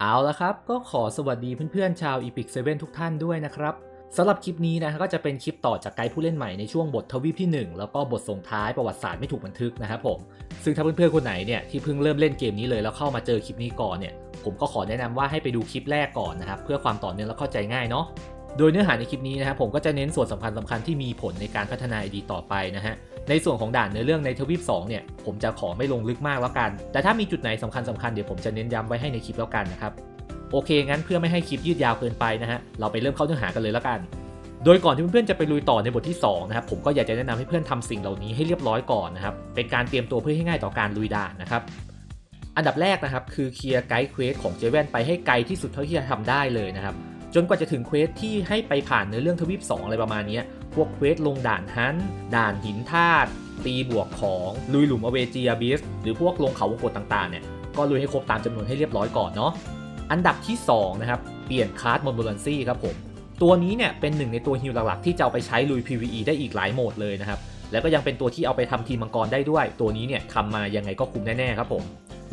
เอาละครับ ก็ขอสวัสดีเพื่อนๆ ชาว Epic 7 ทุกท่านด้วยนะครับสำหรับคลิปนี้นะก็จะเป็นคลิปต่อจากไกด์ผู้เล่นใหม่ในช่วงบททวีปที่ 1 แล้วก็บทส่งท้ายประวัติศาสตร์ไม่ถูกบันทึกนะครับผม ซึ่งถ้าเพื่อนๆคนไหนเนี่ยที่เพิ่งเริ่มเล่นเกมนี้เลยแล้วเข้ามาเจอคลิปนี้ก่อนเนี่ยผมก็ขอแนะนำว่าให้ไปดูคลิปแรกก่อนนะครับเพื่อความต่อเนื่องและเข้าใจง่ายเนาะ โดยเนื้อหาในคลิปนี้นะครับผมก็จะเน้นส่วนสำคัญสำคัญที่มีผลในการพัฒนา ID ต่อไปนะฮะในส่วนของด่านในเรื่องในทวีป2เนี่ยผมจะขอไม่ลงลึกมากแล้วกัน แต่ถ้ามีจุดไหนสำคัญสำคัญเดี๋ยวผมจะเน้นย้ำไว้ให้ในคลิปแล้วกันนะครับโอเคงั้นเพื่อไม่ให้คลิปยืดยาวเกินไปนะฮะเราไปเริ่มเข้าเนื้อหากันเลยแล้วกัน โดยก่อนที่เพื่อนๆจะไปลุยต่อในบทที่2นะครับผมก็อยากจะแนะนำให้เพื่อนทำสิ่งเหล่านี้ให้เรียบร้อยก่อนนะครับเป็นการเตรียมตัวเพื่อให้ง่ายต่อการลุยด่านนะครับอันดับแรกนะครับคือเคลียร์ไกด์เควสของเจเว่นไปให้ไกลที่สุดเท่าที่จะทำได้เลยนะครับ จนกว่าจะถึงเควสที่ให้ไปผ่านเนื้อเรื่องทวีป 2 อะไรประมาณนี้พวกเควสลงด่านฮันด่านหินธาตุตีบวกของลุยหลุมอเวจีอาบิสหรือพวกลงเขาวงกฏต่างๆเนี่ยก็ลุยให้ครบตามจำนวนให้เรียบร้อยก่อนเนาะอันดับที่2นะครับเปลี่ยนคาร์ดมอนบูลันซี่ครับผมตัวนี้เนี่ยเป็นหนึ่งในตัวฮิลหลักๆที่จะเอาไปใช้ลุย PVE ได้อีกหลายโหมดเลยนะครับแล้วก็ยังเป็นตัวที่เอาไปทำทีมมังกรได้ด้วย ตัวนี้เนี่ยทำมายังไงก็คุ้มแน่ๆครับผม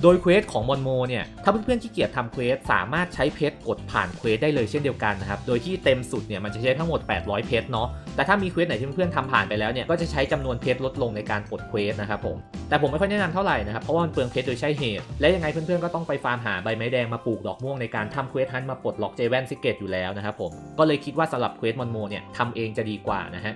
โดยเควสของมอนโมเนี่ยถ้าเพื่อนๆที่เกียจทำเควสสามารถใช้เพชรกดผ่านเควสได้เลยเช่นเดียวกันนะครับ โดยที่เต็มสุดเนี่ยมันจะใช้ทั้งหมด 800 เพชรเนาะ แต่ถ้ามีเควสไหนที่เพื่อนๆทำผ่านไปแล้วเนี่ยก็จะใช้จำนวนเพชรลดลงในการกดเควสนะครับผม แต่ผมไม่ค่อยแนะนำเท่าไหร่นะครับ เพราะว่ามันเปลืองเพชรโดยใช่เหตุ และยังไงเพื่อนๆก็ต้องไปฟาร์มหาใบไม้แดงมาปลูกดอกม่วงในการทำเควสฮันต์มาปลดล็อกเจแวนซิกเกตอยู่แล้วนะครับผม ก็เลยคิดว่าสำหรับเควสมอนโมเนี่ยทำเองจะดีกว่านะฮะ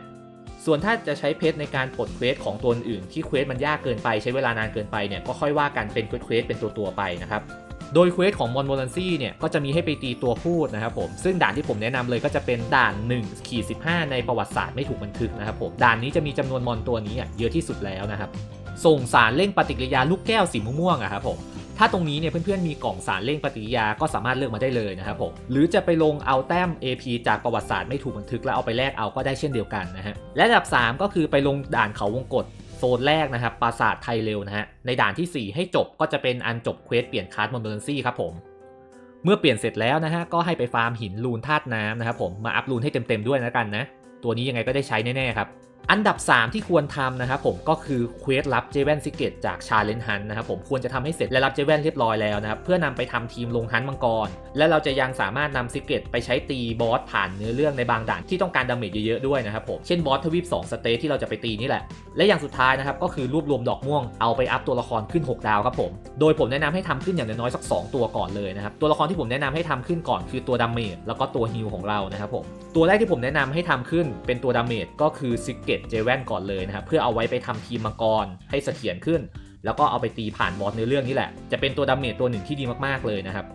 ส่วนถ้าจะใช้เพชรในการปลดเควสของตัวอื่นที่เควสมันยากเกินไปใช้เวลานานเกินไปเนี่ยก็ค่อยว่ากันเป็นเควสเป็นตัวตัวไปนะครับโดยเควสของมอนโมลันซี่เนี่ยก็จะมีให้ไปตีตัวพูดนะครับผมซึ่งด่านที่ผมแนะนำเลยก็จะเป็นด่าน1ขีด15 ในประวัติศาสตร์ไม่ถูกบันทึกนะครับผมด่านนี้จะมีจำนวนมอนตัวนี้เยอะที่สุดแล้วนะครับส่งสารเร่งปฏิกิริยาลูกแก้วสีม่วงๆอะครับผม ถ้าตรงนี้เนี่ยเพื่อนๆมีกล่องสารเร่งปฏิกิริยาก็สามารถเลือกมาได้เลยนะครับผมหรือจะไปลงเอาแต้ม AP จากประวัติศาสตร์ไม่ถูกบันทึกแล้วเอาไปแลกเอาก็ได้เช่นเดียวกันนะฮะและอันดับ 3 ก็คือไปลงด่านเขาวงกฏโซนแรกนะครับปราสาทไทยเร็วนะฮะในด่านทีสี่ 4 ให้จบก็จะเป็นอันจบเควสเปลี่ยนคาร์ดมอนเบอร์ซี่ครับผมเมื่อเปลี่ยนเสร็จแล้วนะฮะก็ให้ไปฟาร์มหินลูนธาตุน้ำนะครับผมมาอัพลูนให้เต็มๆด้วยนะกันนะตัวนี้ยังไงก็ได้ใช้แน่ๆครับ อันดับ 3 ที่ควรทำนะครับผมก็คือเควสรับเจเวนซิกเกตจากชาเลนฮันนะครับผมควรจะทำให้เสร็จและรับเจเวนเรียบร้อยแล้วนะครับเพื่อนำไปทำทีมลงฮันมังกร และเราจะยังสามารถนำซิกเกตไปใช้ตีบอสผ่านเนื้อเรื่องในบางด่านที่ต้องการดาเมจเยอะๆด้วยนะครับผมเช่นบอสทวีป2สเตทที่เราจะไปตีนี่แหละ และอย่างสุดท้ายนะครับก็คือรวบรวมดอกม่วงเอาไปอัพตัวละครขึ้น 6 ดาวครับผมโดยผมแนะนำให้ทำขึ้นอย่างน้อยสัก 2 ตัวก่อนเลยนะครับตัวละครที่ผมแนะนำให้ทำขึ้นก่อนคือตัวดาเมจแล้วก็ตัวฮิลของเรานะครับผมตัวแรกที่ผมแนะนำให้ทำขึ้นเป็นตัวดาเมจก็คือซิกเกตเจแวนก่อนเลยนะครับเพื่อเอาไว้ไปทำทีมมังกรให้เสถียรขึ้น แล้วก็เอาไปตีผ่านบอสในเรื่องนี้แหละ จะเป็นตัวดาเมจตัวหนึ่งที่ดีมากๆเลยนะครับ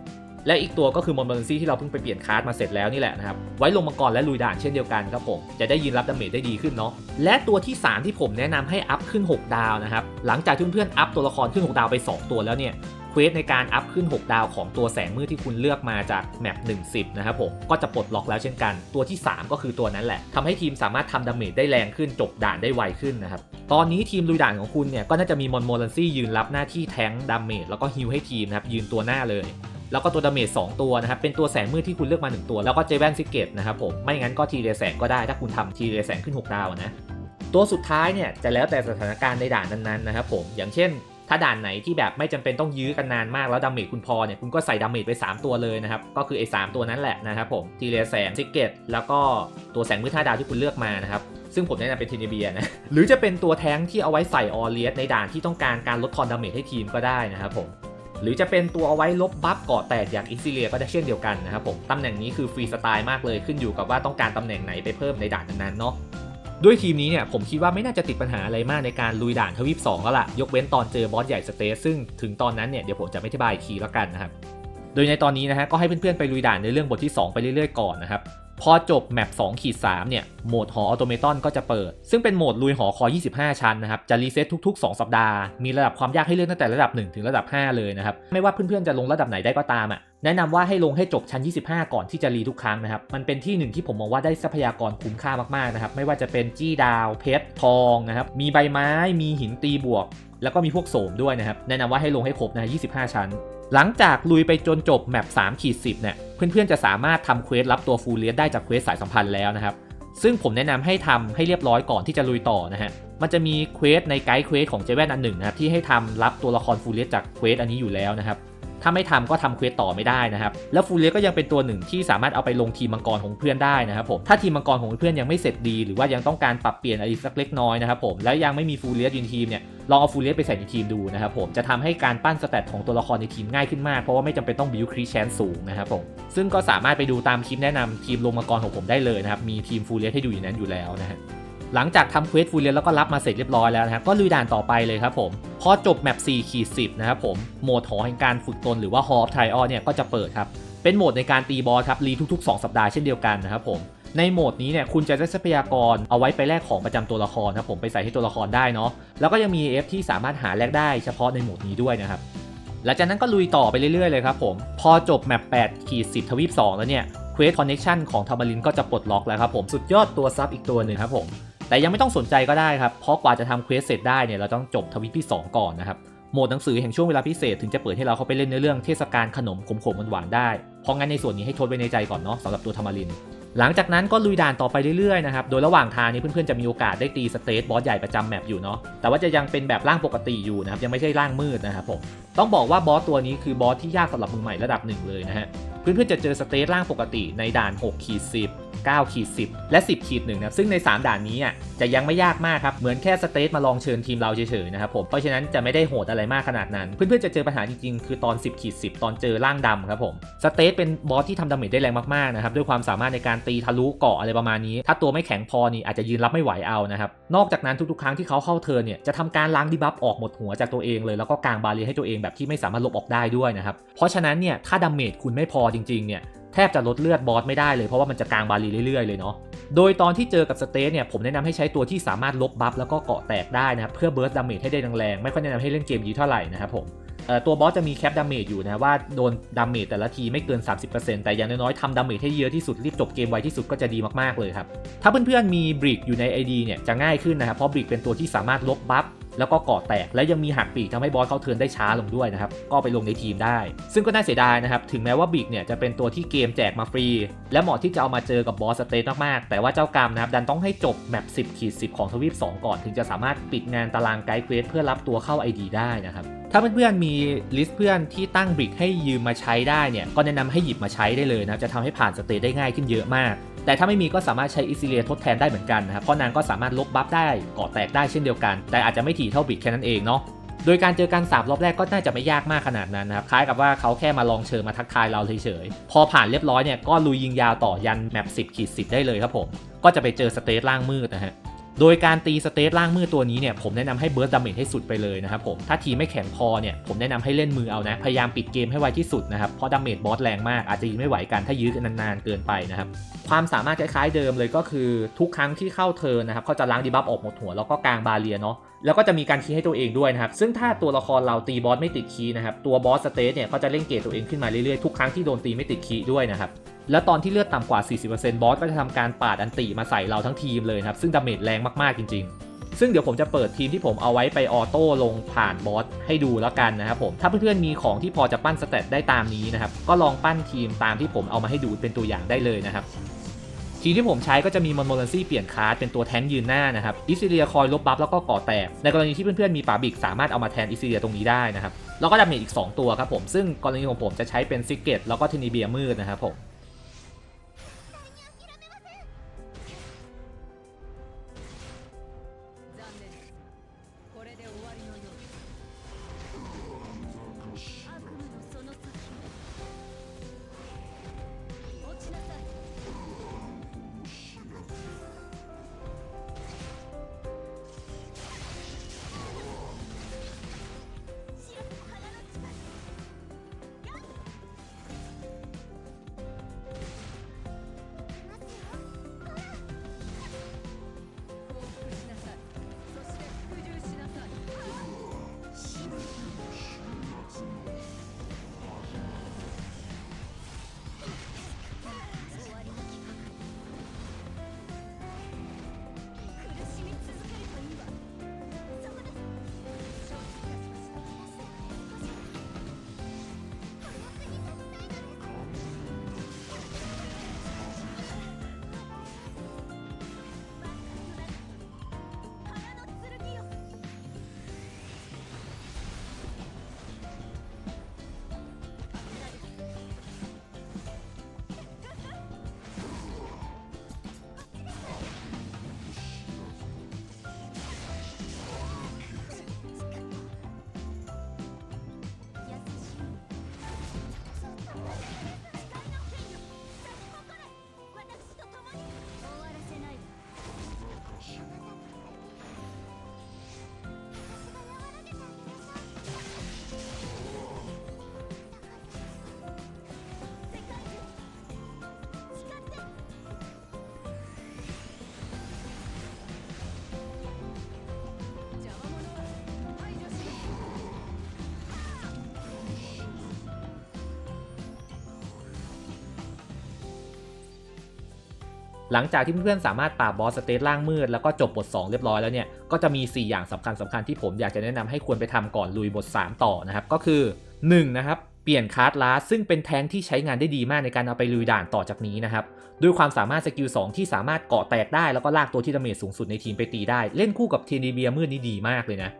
และอีกตัวก็คือมอนเบอร์ซี่ที่เราเพิ่งไปเปลี่ยนคาร์ดมาเสร็จแล้วนี่แหละนะครับ ไว้ลงมังกรและลุยด่านเช่นเดียวกันครับผม จะได้ยืนรับดาเมจได้ดีขึ้นเนาะและตัวที่ 3 ที่ผมแนะนำให้อัพขึ้น 6 ดาวนะครับ หลังจากเพื่อนๆอัพตัวละครขึ้น 6 ดาวไป 2 ตัวแล้วเนี่ย เควสในการอัพขึ้น 6 ดาวของตัวแสงมืดที่คุณเลือกมาจากแมป10 นะครับผม ก็จะปลดล็อกแล้วเช่นกัน ตัวที่ 3 ก็คือตัวนั้นแหละทำให้ทีมสามารถทำดาเมจได้แรงขึ้นจบด่านได้ไวขึ้นนะครับ ตอนนี้ทีมลุยด่านของคุณเนี่ยก็น่าจะมีมอนโมลันซี่ยืนรับหน้าที่แทงดาเมจแล้วก็ฮิลให้ทีมนะครับยืนตัวหน้าเลยแล้วก็ตัวดาเมจ2ตัวนะครับ เป็นตัวแสงมืดที่คุณเลือกมา 1 ตัว แล้วก็เจแวนซิกเกตนะครับผม ไม่งั้นก็ทีเรแสงก็ได้ ถ้าคุณทำทีเรแสงขึ้น 6 ดาวนะ ตัวสุดท้ายเนี่ยจะแล้วแต่สถานการณ์ในด่านนั้นๆนะครับผม อย่างเช่น ถ้าด่านไหนที่แบบไม่จำเป็นต้องยื้อกันนานมากแล้วดาเมจคุณพอเนี่ยคุณก็ใส่ดาเมจไป 3 ตัวเลยนะครับ ก็คือไอ้สตัวนั้นแหละนะครับผมทีเรแสงซิกเก็ตแล้วก็ตัวแสงมืดท่าดาวที่คุณเลือกมานะครับซึ่งผมแนะนำเป็นเทเนเบียนะ หรือจะเป็นตัวแท้งที่เอาไว้ใส่ออเลียสในด่านที่ต้องการการลดทอนดาเมจให้ทีมก็ได้นะครับผม หรือจะเป็นตัวเอาไว้ลบบัฟเกาะแตกอย่างอิซิเลียก็ได้เช่นเดียวกันนะครับผม ตำแหน่งนี้คือฟรีสไตล์มากเลยขึ้นอยู่กับว่าต้องการตำแหน่งไหนไปเพิ่มในด่านนั้นๆเนาะ ด้วยทีมนี้เนี่ยผมคิดว่าไม่น่าจะติดปัญหาอะไรมากในการลุยด่านทวีป2แล้วล่ะ ยกเว้นตอนเจอบอสใหญ่สเตสซึ่งถึงตอนนั้นเนี่ยเดี๋ยวผมจะไม่อธิบายอีกทีแล้วกันนะครับ โดยในตอนนี้นะฮะก็ให้เพื่อนๆไปลุยด่านในเรื่องบทที่ 2 ไปเรื่อยๆก่อนนะครับพอจบแมป2ขีด3เนี่ย โหมดหอออโตเมตอนก็จะเปิด ซึ่งเป็นโหมดลุยหอคอ 25 ชั้นนะครับ จะรีเซ็ตทุก ๆ 2 สัปดาห์ มีระดับความยากให้เลือกตั้งแต่ระดับ 1 ถึงระดับ 5 เลยนะครับ ไม่ว่าเพื่อนๆจะลงระดับไหนได้ก็ตามอะ แนะนำว่าให้ลงให้จบชั้น 25 ก่อนที่จะรีทุกครั้งนะครับ มันเป็นที่หนึ่งที่ผมมองว่าได้ทรัพยากรคุ้มค่ามากๆนะครับ ไม่ว่าจะเป็นจี้ดาว เพชร ทองนะครับ มีใบไม้ มีหินตีบวก แล้วก็มีพวกโสมด้วยนะครับ แนะนำว่าให้ลงให้ครบนะ 25 ชั้น หลังจากลุยไปจนจบแมป3ขีด10 เนี่ย เพื่อนๆ จะสามารถทำเควสรับตัวฟูลเลียสได้จากเควสสายสัมพันธ์แล้วนะครับ ซึ่งผมแนะนำให้ทำให้เรียบร้อยก่อนที่จะลุยต่อนะฮะ มันจะมีเควสในไกด์เควสของเจเวนอันหนึ่งนะครับที่ให้ทำรับตัวละครฟูลเลียสจากเควสอันนี้อยู่แล้วนะครับ ถ้าไม่ทำก็ทำเควสต่อไม่ได้นะครับ แล้วฟูเลียก็ยังเป็นตัวหนึ่งที่สามารถเอาไปลงทีมมังกรของเพื่อนได้นะครับผม ถ้าทีมมังกรของเพื่อนยังไม่เสร็จดีหรือว่ายังต้องการปรับเปลี่ยนอะไรสักเล็กน้อยนะครับผม แล้วยังไม่มีฟูเลียอยู่ในทีมเนี่ย ลองเอาฟูเลียสไปใส่ในทีมดูนะครับผม จะทำให้การปั้นสเตตของตัวละครในทีมง่ายขึ้นมาก เพราะว่าไม่จำเป็นต้องบิวครีแชนสูงนะครับผม ซึ่งก็สามารถไปดูตามคลิปแนะนำทีมลงมังกรของผมได้เลยนะครับ มีทีมฟูเลียสให้ดูอยู่นั้นอยู่แล้วนะฮะ หลังจากทำเควสฟูเรียแล้วก็รับมาเสร็จเรียบร้อยแล้วนะครับก็ลุยด่านต่อไปเลยครับผมพอจบแมป4ขีด10นะครับผมโหมดหอแห่งการฝึกตนหรือว่า Hall of Trial เนี่ยก็จะเปิดครับเป็นโหมดในการตีบอสครับรีทุกๆ 2 สัปดาห์เช่นเดียวกันนะครับผมในโหมดนี้เนี่ยคุณจะได้ทรัพยากรเอาไว้ไปแลกของประจำตัวละครครับผมไปใส่ให้ตัวละครได้เนาะแล้วก็ยังมี F ที่สามารถหาแลกได้เฉพาะในโหมดนี้ด้วยนะครับหลังจากนั้นก็ลุยต่อไปเรื่อยๆเลยครับผมพอจบแมป8ขีด10 ทวีป 2 แล้วเนี่ยเควสคอนเน t ชันของทามารินก็จะปลดล็อกแล้วครับผมสุดยอดตัวซับอีกตัวหนึ่งครับผม แต่ยังไม่ต้องสนใจก็ได้ครับ เพราะกว่าจะทำเควสเสร็จได้เนี่ยเราต้องจบทวีปที่ 2 ก่อนนะครับ โหมดหนังสือแห่งช่วงเวลาพิเศษถึงจะเปิดให้เราเข้าไปเล่นในเรื่องเทศกาลขนมขมๆหวานได้ เพราะงั้นในส่วนนี้ให้ทดไว้ในใจก่อนเนาะสำหรับตัวธรรมาริน หลังจากนั้นก็ลุยด่านต่อไปเรื่อยๆนะครับ โดยระหว่างทางนี้เพื่อนๆจะมีโอกาสได้ตีสเตทบอสใหญ่ประจำแมปอยู่เนาะ แต่ว่าจะยังเป็นแบบร่างปกติอยู่นะครับ ยังไม่ใช่ร่างมืดนะครับผม ต้องบอกว่าบอสตัวนี้คือบอสที่ยากสำหรับมือใหม่ระดับหนึ่งเลยนะฮะ เพื่อนๆจะเจอสเตทร่างปกติในด่าน6ขีด10 9ขีด10 และ 10ขีดหนึ่งนะซึ่งใน 3 ด่านนี้อะจะยังไม่ยากมากครับเหมือนแค่สเตทมาลองเชิญทีมเราเฉยๆนะครับผมเพราะฉะนั้นจะไม่ได้โหดอะไรมากขนาดนั้น เพื่อนๆจะเจอปัญหาจริงๆ คือตอน 10ขีด10 ตอนเจอร่างดำครับผมสเตทเป็นบอสที่ทำดาเมจได้แรงมากๆนะครับด้วยความสามารถในการตีทะลุเกาะอะไรประมาณนี้ ถ้าตัวไม่แข็งพอนี่อาจจะยืนรับไม่ไหวเอานะครับนอกจากนั้นทุกๆครั้งที่เขาเข้าเทิร์นเนี่ยจะทำการล้างดีบัฟออกหมดหัวจากตัวเองเลยแล้วก็กางบาเรียให้ตัวเองแบบที่ไม่สามารถลบออกได้ด้วยนะครับเพราะฉะนั้นเนี่ยถ้าดาเมจคุณไม่พอจริงๆเนี่ย แทบจะลดเลือดบอสไม่ได้เลยเพราะว่ามันจะกางบาลีเรื่อยๆเลยเนาะโดยตอนที่เจอกับสเตทเนี่ยผมแนะนำให้ใช้ตัวที่สามารถลบบัฟแล้วก็เกาะแตกได้นะครับเพื่อเบิร์สดาเมจให้ได้แรงๆไม่ค่อยแนะนำให้เล่นเกมยีเท่าไหร่นะครับผมตัวบอสจะมีแคปดาเมจอยู่นะว่าโดนดาเมจแต่ละทีไม่เกิน 30%แต่อย่างน้อยๆทำดาเมจให้เยอะที่สุดรีบจบเกมไวที่สุดก็จะดีมากๆเลยครับถ้าเพื่อนๆมีบริกอยู่ใน ID เนี่ยจะง่ายขึ้นนะครับเพราะบริกเป็นตัวที่สามารถลบบัฟ แล้วก็กาะแตกและยังมีหักปีกทำให้บอสเขาเทินได้ช้าลงด้วยนะครับก็ไปลงในทีมได้ ซึ่งก็น่าเสียดายนะครับถึงแม้ว่าบิกเนี่ยจะเป็นตัวที่เกมแจกมาฟรี และเหมาะที่จะเอามาเจอกับบอสสเตทมากๆ แต่ว่าเจ้ากรรมนะครับดันต้องให้จบแมป10ขีด10 ของทวีป 2 ก่อน ถึงจะสามารถปิดงานตารางไกด์เควสเพื่อรับตัวเข้า ID ได้นะครับถ้าเพื่อนๆมีลิสต์เพื่อนที่ตั้งบิกให้ยืมมาใช้ได้เนี่ยก็แนะนำให้หยิบมาใช้ได้เลยนะจะทำให้ผ่านสเตทได้ง่ายขึ้นเยอะมาก แต่ถ้าไม่มีก็สามารถใช้อิซิเลียทดแทนได้เหมือนกันนะครับเพราะนางก็สามารถลบบัฟได้ก่อแตกได้เช่นเดียวกัน แต่อาจจะไม่ถี่เท่าบิดแค่นั้นเองเนาะโดยการเจอกัน3รอบแรกก็น่าจะไม่ยากมากขนาดนั้นนะครับ คล้ายกับว่าเขาแค่มาลองเชิญมาทักทายเราเฉยๆ พอผ่านเรียบร้อยเนี่ยก็ลุยยิงยาวต่อยันแมป10ขีด10 ได้เลยครับผม ก็จะไปเจอสเตทล่างมืดนะฮะ โดยการตีสเตทล่างมืดตัวนี้เนี่ยผมแนะนำให้เบิร์ดดาเมจให้สุดไปเลยนะครับผมถ้าทีไม่แข็งพอเนี่ยผมแนะนำให้เล่นมือเอานะพยายามปิดเกมให้ไวที่สุดนะครับเพราะดาเมจบอสแรงมากอาจจะยืนไม่ไหวกันถ้ายื้อกันนานๆเกินไปนะครับความสามารถคล้ายๆเดิมเลยก็คือทุกครั้งที่เข้าเทิร์นะครับเขาจะล้างดีบัฟออกหมดหัวแล้วก็กางบาเรียเนาะแล้วก็จะมีการคีย์ให้ตัวเองด้วยนะครับ ซึ่งถ้าตัวละครเราตีบอสไม่ติดคีย์นะครับ ตัวบอสสเตทเนี่ยก็จะเล่นเกรดตัวเองขึ้นมาเรื่อยๆ ทุกครั้งที่โดนตีไม่ติดคีย์ด้วยนะครับ แล้วตอนที่เลือดต่ำกว่า 40%บอสก็จะทำการปาดอันติมาใส่เราทั้งทีมเลยนะครับ ซึ่งดาเมจแรงมากๆจริง ๆซึ่งเดี๋ยวผมจะเปิดทีมที่ผมเอาไว้ไปออโต้ลงผ่านบอสให้ดูแล้วกันนะครับผม ถ้าเพื่อนๆมีของที่พอจะปั้นสเตตได้ตามนี้นะครับ ก็ลองปั้นทีมตามที่ผมเอามาให้ดูเป็นตัวอย่างได้เลยนะครับ ทีมที่ผมใช้ก็จะมีมอนโมลันซี่เปลี่ยนคาร์ดเป็นตัวแท้งยืนหน้านะครับอิซิเลียคอยลบบัฟแล้วก็ก่อแตก ในกรณีที่เพื่อนๆมีป่าบิกสามารถเอามาแทนอิซิเลียตรงนี้ได้นะครับ แล้วก็ดาเมจอีก 2 ตัวครับผม ซึ่งกรณีของผมจะใช้เป็นซิกเก็ตแล้วก็เทนิเบียมืดนะครับผม หลังจากที่เพื่อนๆสามารถปราบบอสสเตจล่างมืดแล้วก็จบบท 2 เรียบร้อยแล้วเนี่ยก็จะมี 4 อย่างสำคัญสคัญที่ผมอยากจะแนะนำให้ควรไปทำก่อนลุยบท 3 ต่อนะครับก็คือ 1 นะครับเปลี่ยนคาร์ดลาสซึ่งเป็นแทงที่ใช้งานได้ดีมากในการเอาไปลุยด่านต่อจากนี้นะครับด้วยความสามารถสกิล2ที่สามารถเกาะแตกได้แล้วก็ลากตัวที่ดาเมจสูงสุดในทีมไปตีได้ เล่นคู่กับเทนเบียมืดนี่ดีมากเลยนะ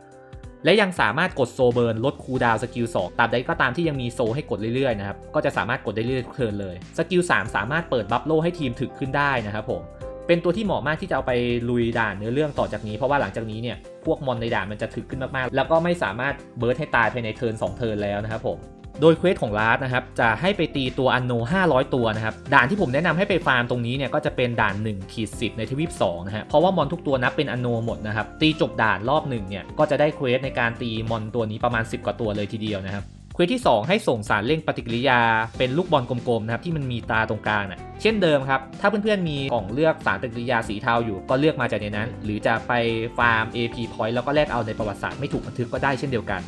และยังสามารถกดโซเบิร์นลดคูดาวสกิล2ตามใดก็ตามที่ยังมีโซให้กดเรื่อยๆนะครับ ก็จะสามารถกดได้เรื่อยๆทุกเทิร์นเลย สกิล3สามารถเปิดบัฟโลให้ทีมถึกขึ้นได้นะครับผม เป็นตัวที่เหมาะมากที่จะเอาไปลุยด่านเนื้อเรื่องต่อจากนี้ เพราะว่าหลังจากนี้เนี่ย พวกมอนในด่านมันจะถึกขึ้นมากๆ แล้วก็ไม่สามารถเบิร์ดให้ตายภายในเทิร์น2เทิร์นแล้วนะครับผม โดยเควสของลาร์ดนะครับจะให้ไปตีตัวอันโน 500 ตัวนะครับด่านที่ผมแนะนำให้ไปฟาร์มตรงนี้เนี่ยก็จะเป็นด่าน1ขีด10ในทวีป2นะฮะเพราะว่ามอนทุกตัวนับเป็นอันโนหมดนะครับตีจบด่านรอบหนึ่งเนี่ยก็จะได้เควสในการตีมอนตัวนี้ประมาณ 10 กว่าตัวเลยทีเดียวนะครับเควสที่ 2 ให้ส่งสารเร่งปฏิกิริยา เป็นลูกบอลกลมๆนะครับที่มันมีตาตรงกลางน่ะเช่นเดิมครับ ถ้าเพื่อนๆมีกล่องเลือกสารปฏิกิริยาสีเทาอยู่ ก็เลือกมาจากในนั้น หรือจะไปฟาร์ม AP point แล้วก็แลกเอาในประวัติศาสตร์ไม่ถูกบันทึกก็ได้เช่นเดียวกัน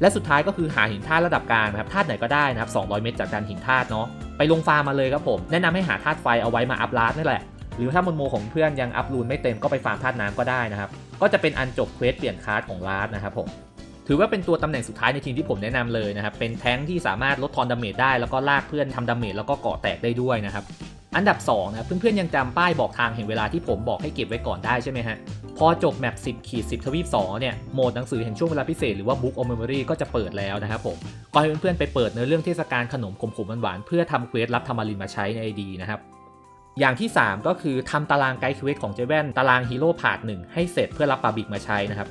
และสุดท้ายก็คือหาหินธาตุระดับกลางนะครับธาตุไหนก็ได้นะครับ 200 เม็ดจากการหินธาตุเนาะไปลงฟาร์มมาเลยครับผม แนะนำให้หาธาตุไฟเอาไว้มาอัพลาสนั่นแหละ หรือถ้ามนโมของเพื่อนยังอัพรูนไม่เต็มก็ไปฟาร์มธาตุน้ำก็ได้นะครับ ก็จะเป็นอันจบเควสเปลี่ยนคาร์ดของลาสนะครับผมถือว่าเป็นตัวตำแหน่งสุดท้ายในทีมที่ผมแนะนำเลยนะครับ เป็นแท้งที่สามารถลดทอนดาเมจได้แล้วก็ลากเพื่อนทำดาเมจแล้วก็เกาะแตกได้ด้วยนะครับ อันดับ2นะเพื่อนๆยังจำป้ายบอกทางแห่งเวลาที่ผมบอกให้เก็บไว้ก่อนได้ใช่ไหมฮะพอจบแมป 10ขีด10 ทวีป 2 เนี่ย โหมดหนังสือแห่งช่วงเวลาพิเศษหรือว่า Book of Memory ก็จะเปิดแล้วนะครับผม ก็ให้เพื่อนๆไปเปิดเนื้อเรื่องเทศกาลขนมขมๆหวานๆเพื่อทำเควสรับธรรมารินมาใช้ใน ID นะครับ อย่างที่ 3 ก็คือทำตารางไกด์เควสของเจแวนตารางฮีโร่พาร์ทหนึ่งให้เสร็จเพื่อรับปาบิกมาใช้นะครับ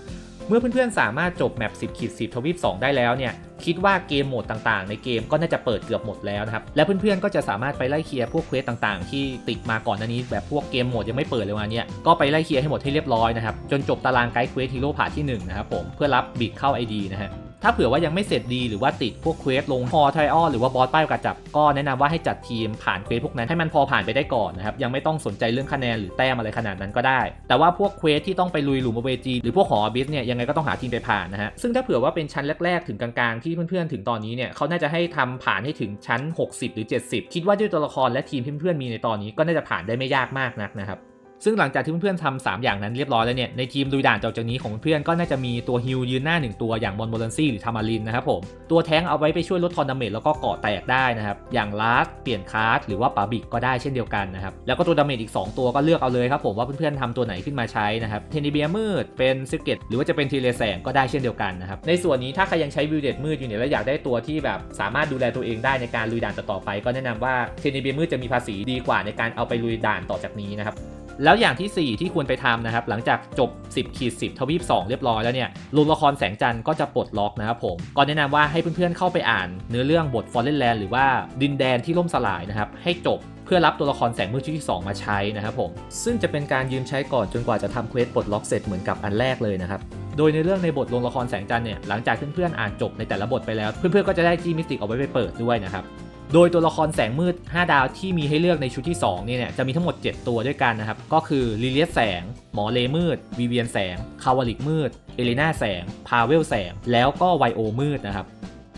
เมื่อเพื่อนๆ สามารถจบแมป 10ขีด10 ทวีป 2 ได้แล้วเนี่ย คิดว่าเกมโหมดต่างๆ ในเกมก็น่าจะเปิดเกือบหมดแล้วนะครับ และเพื่อนๆ ก็จะสามารถไปไล่เคลียร์พวกเควสต่างๆ ที่ติดมาก่อนหน้านี้ แบบพวกเกมโหมดยังไม่เปิดเลยวันนี้ก็ไปไล่เคลียร์ให้หมดให้เรียบร้อยนะครับ จนจบตารางไกด์เควสฮีโร่พาที่1นะครับผม เพื่อรับบิกเข้า ID นะฮะ ถ้าเผื่อว่ายังไม่เสร็จดีหรือว่าติดพวกเควสลงฮอไทออลหรือว่าบอสป้ายประกจับก็แนะนำว่าให้จัดทีมผ่านเควสพวกนั้นให้มันพอผ่านไปได้ก่อนนะครับยังไม่ต้องสนใจเรื่องคะแนนหรือแต้มอะไรขนาดนั้นก็ได้ แต่ว่าพวกเควสที่ต้องไปลุยหลุมเวจีหรือพวกหอบิสเนี่ยยังไงก็ต้องหาทีมไปผ่านนะฮะซึ่งถ้าเผื่อว่าเป็นชั้นแรกๆ ถึงกลางๆที่เพื่อนๆ ถึงตอนนี้เนี่ยเขาน่าจะให้ทำผ่านให้ถึงชั้น 60 หรือ 70 คิดว่าด้วยตัวละครและทีมเพื่อนๆมีในตอนนี้ก็น่าจะผ่านได้ไม่ยากมากนักนะครับ ซึ่งหลังจากที่เพื่อนๆทำ3อย่างนั้นเรียบร้อยแล้วเนี่ยในทีมลุยด่านต่อจากนี้ของเพื่อนก็น่าจะมีตัวฮิลยืนหน้า 1 ตัวอย่างมอนโบลันซี่หรือทามารินนะครับผมตัวแท้งเอาไว้ไปช่วยลดทอนดาเมจแล้วก็เกาะแตกได้นะครับอย่างลาสเปลี่ยนคาร์ดหรือว่าปาบิกก็ได้เช่นเดียวกันนะครับแล้วก็ตัวดาเมจอีก 2 ตัวก็เลือกเอาเลยครับผมว่าเพื่อนๆทำตัวไหนขึ้นมาใช้นะครับเทนิเบียมืดเป็นซิกเก็ตหรือว่าจะเป็นทีเลแสงก็ได้เช่นเดียวกันนะครับในส่วนนี้ถ้าใครยังใช้วิวเดตมืดอยู่เนี่ยแล้วอยากได้ตัวที่แบบสามารถดูแลตัวเองได้ในการลุยด่านต่อไป ก็แนะนำว่าเทนิเบียมืดจะมีภาษีดีกว่าในการเอาไปลุยด่านต่อจากนี้นะครับ แล้วอย่างทีสี่ 4 ที่ควรไปทำนะครับ หลังจากจบ 10ขีด10 ทวีป 2 เรียบร้อยแล้วเนี่ยโรงละครแสงจันทร์ก็จะปลดล็อกนะครับผมก็แนะนำว่าให้เพื่อนๆเข้าไปอ่านเนื้อเรื่องบท Fallen Land หรือว่าดินแดนที่ล่มสลายนะครับให้จบเพื่อรับตัวละครแสงมืดชุดที่ 2 มาใช้นะครับผม ซึ่งจะเป็นการยืมใช้ก่อนจนกว่าจะทำเควสปลดล็อกเสร็จเหมือนกับอันแรกเลยนะครับ โดยในเรื่องในบทลงละครแสงจันทร์เนี่ย หลังจากเพื่อนๆอ่านจบในแต่ละบทไปแล้ว เพื่อนๆก็จะได้จีมิสติกเอาไว้ไปเปิดด้วยนะครับ โดยตัวละครแสงมืด 5 ดาวที่มีให้เลือกในชุดที่2เนี่ยจะมีทั้งหมด 7 ตัวด้วยกันนะครับ ก็คือลิเลียสแสง หมอเลมืดวีเวียนแสง คาวาลิกมืด เอเลนาแสง พาเวลแสง แล้วก็ไวโอมืดนะครับ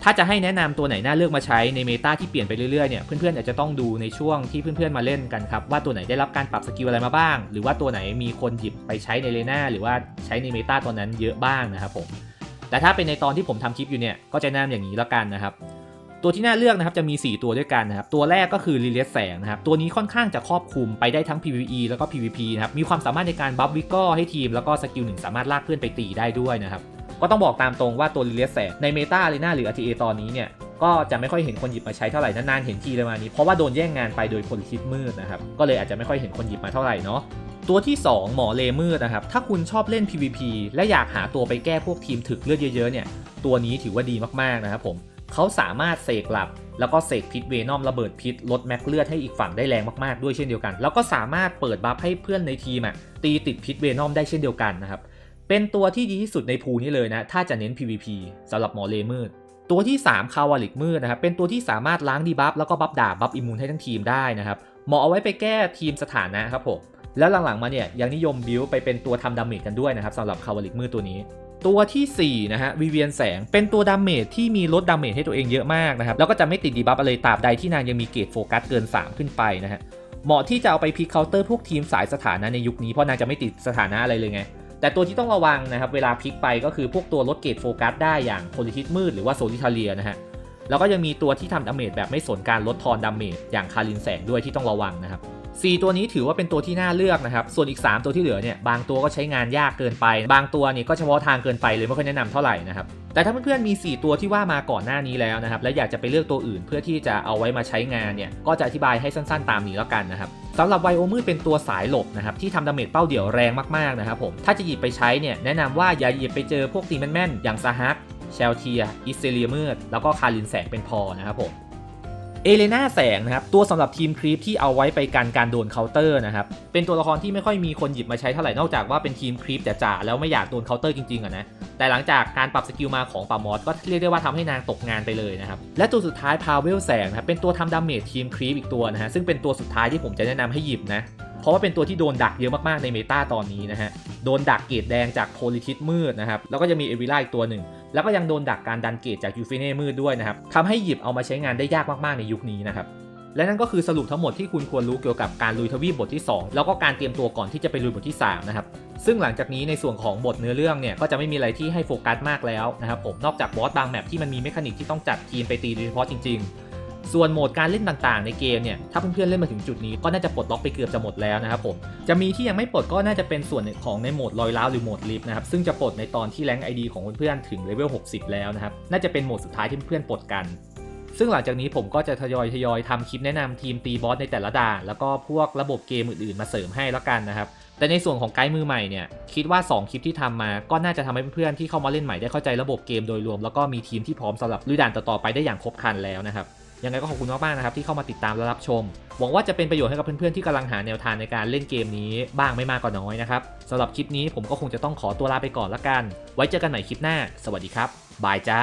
ถ้าจะให้แนะนำตัวไหนน่าเลือกมาใช้ในเมตาที่เปลี่ยนไปเรื่อยๆเนี่ยเพื่อนๆอาจจะต้องดูในช่วงที่เพื่อนๆมาเล่นกันครับว่าตัวไหนได้รับการปรับสกิลอะไรมาบ้าง หรือว่าตัวไหนมีคนหยิบไปใช้ในเลน่าหรือว่าใช้ในเมตาตัวนั้นเยอะบ้างนะครับผมแต่ถ้าเป็นในตอนที่ผมทำคลิปอยู่เนี่ยก็จะแนะนำอย่างนี้แล้วกันนะครับ ตัวที่น่าเลือกนะครับจะมี 4 ตัวด้วยกันนะครับตัวแรกก็คือลิเลสแสงนะครับตัวนี้ค่อนข้างจะครอบคลุมไปได้ทั้ง PVE แล้วก็ PVP นะครับมีความสามารถในการบัฟวิกก็ให้ทีมแล้วก็สกิลหนึ่งสามารถลากเพื่อนไปตีได้ด้วยนะครับก็ต้องบอกตามตรงว่าตัวลิเลสแสงในเมตาอารีนาหรือ RTA ตอนนี้เนี่ยก็จะไม่ค่อยเห็นคนหยิบมาใช้เท่าไหร่นานๆเห็นทีเลยมานี้ เพราะว่าโดนแย่งงานไปโดยคนคิดมืดนะครับก็เลยอาจจะไม่ค่อยเห็นคนหยิบมาเท่าไหร่เนาะตัวที่ 2 หมอเลมืดนะครับ ถ้าคุณชอบเล่น PVP และอยากหาตัวไปแก้พวกทีมถึกเลือดเยอะๆเนี่ย ตัวนี้ถือว่าดีมากๆนะครับผม เขาสามารถเสกหลับ แล้วก็เสกพิษเวนอมระเบิดพิษลดแม็กเลือดให้อีกฝั่งได้แรงมากๆด้วยเช่นเดียวกัน แล้วก็สามารถเปิดบัฟให้เพื่อนในทีมอะตีติดพิษเวนอมได้เช่นเดียวกันนะครับเป็นตัวที่ดีที่สุดในพูลนี้เลยนะ ถ้าจะเน้น PVP สำหรับหมอเลมืดตัวที่ 3 คาวาลิกมืดนะครับ เป็นตัวที่สามารถล้างดีบัฟแล้วก็บัฟดาบบัฟอิมมูนให้ทั้งทีมได้นะครับเหมาะเอาไว้ไปแก้ทีมสถานะครับผมแล้วหลังๆมาเนี่ยยังนิยมบิวไปเป็นตัวทำดาเมจกันด้วยนะครับสำหรับคาวาลิกมืดตัวนี้ ตัวทีสี่ 4 นะฮะวิเวียนแสงเป็นตัวดาเมจที่มีลดดาเมจให้ตัวเองเยอะมากนะครับ แล้วก็จะไม่ติดดีบัฟอะไรตราบใดที่นางยังมีเกรดโฟกัสเกิน 3 ขึ้นไปนะฮะเหมาะที่จะเอาไปพลิกเคาน์เตอร์พวกทีมสายสถานะในยุคนี้เพราะนางจะไม่ติดสถานะอะไรเลยไง แต่ตัวที่ต้องระวังนะครับ เวลาพลิกไปก็คือพวกตัวลดเกรดโฟกัสได้อย่างโพลิทิสมืดหรือว่าโซลิทาเลียนะฮะแล้วก็ยังมีตัวที่ทำดาเมจแบบไม่สนการลดทอนดาเมจอย่างคารินแสงด้วยที่ต้องระวังนะครับ 4 ตัวนี้ถือว่าเป็นตัวที่น่าเลือกนะครับ ส่วนอีก 3 ตัวที่เหลือเนี่ยบางตัวก็ใช้งานยากเกินไป บางตัวเนี่ยก็เฉพาะทางเกินไปเลยไม่ค่อยแนะนำเท่าไหร่นะครับ แต่ถ้าเพื่อนๆมี 4 ตัวที่ว่ามาก่อนหน้านี้แล้วนะครับ และอยากจะไปเลือกตัวอื่นเพื่อที่จะเอาไว้มาใช้งานเนี่ย ก็จะอธิบายให้สั้นๆ ตามนี้แล้วกันนะครับสำหรับไวโอมืดเป็นตัวสายหลบนะครับที่ทำดาเมจเป้าเดี่ยวแรงมากๆนะครับผม ถ้าจะหยิบไปใช้เนี่ยแนะนำว่าอย่าหยิบไปเจอพวกตีแม่นๆอย่างซาฮักเชลเทียอิสเซเลียมืดแล้วก็คารินแสงเป็นพอนะครับผม เอเลนาแสงนะครับตัวสำหรับทีมครีปที่เอาไว้ไปกันการโดนเคาน์เตอร์นะครับเป็นตัวละครที่ไม่ค่อยมีคนหยิบมาใช้เท่าไหร่นอกจากว่าเป็นทีมครีปจ๋าๆแล้วไม่อยากโดนเคาน์เตอร์จริงๆอะนะแต่หลังจากการปรับสกิลมาของปามอสก็เรียกได้ว่าทำให้นางตกงานไปเลยนะครับและตัวสุดท้ายพาวเวลแสงนะครับเป็นตัวทำดาเมจทีมครีปอีกตัวนะฮะซึ่งเป็นตัวสุดท้ายที่ผมจะแนะนำให้หยิบนะเพราะว่าเป็นตัวที่โดนดักเยอะมากๆในเมตาตอนนี้นะฮะโดนดักเกรดแดงจากโพลิทิสมืดนะครับแล้วก็จะมีเอวิล่าอีกตัวหนึ่ง แล้วก็ยังโดนดักการดันเกรดจากยูฟิเน่มืดด้วยนะครับทำให้หยิบเอามาใช้งานได้ยากมากๆในยุคนี้นะครับและนั่นก็คือสรุปทั้งหมดที่คุณควรรู้เกี่ยวกับการลุยทวีปบทที่ 2 แล้วก็การเตรียมตัวก่อนที่จะไปลุยบทที่ 3 นะครับ ซึ่งหลังจากนี้ในส่วนของบทเนื้อเรื่องเนี่ย ก็จะไม่มีอะไรที่ให้โฟกัสมากแล้วนะครับผม นอกจากบอสบางแมปที่มันมีเมคานิกที่ต้องจัดทีมไปตีโดยเฉพาะจริงๆ ส่วนโหมดการเล่นต่างๆ ในเกมเนี่ยถ้าเพื่อนๆเล่นมาถึงจุดนี้ก็น่าจะปลดล็อกไปเกือบจะหมดแล้วนะครับผมจะมีที่ยังไม่ปลดก็น่าจะเป็นส่วนของในโหมดลอยล้าวหรือโหมดลิฟนะครับซึ่งจะปลดในตอนที่แรงไอดีของเพื่อนๆถึงเลเวล60 แล้วนะครับน่าจะเป็นโหมดสุดท้ายที่เพื่อนๆปลดกันซึ่งหลังจากนี้ผมก็จะทยอยทยอยทำคลิปแนะนำทีมตีบอสในแต่ละด่านแล้วก็พวกระบบเกมอื่นๆ มาเสริมให้แล้วกันนะครับ แต่ในส่วนของไกด์มือใหม่เนี่ย คิดว่า 2 คลิปที่ทำมา ก็น่าจะทำให้เพื่อนๆที่เข้ามาเล่นใหม่ได้เข้าใจระบบเกมโดยรวม แล้วก็มีทีมที่พร้อมสำหรับลุยด่านต่อๆไปได้อย่างครบครันแล้วนะครับ ยังไงก็ขอบคุณมากๆนะครับที่เข้ามาติดตามและรับชม หวังว่าจะเป็นประโยชน์ให้กับเพื่อนๆที่กำลังหาแนวทางในการเล่นเกมนี้บ้างไม่มากก็น้อยนะครับสำหรับคลิปนี้ผมก็คงจะต้องขอตัวลาไปก่อนละกัน ไว้เจอกันใหม่คลิปหน้า สวัสดีครับบายจ้า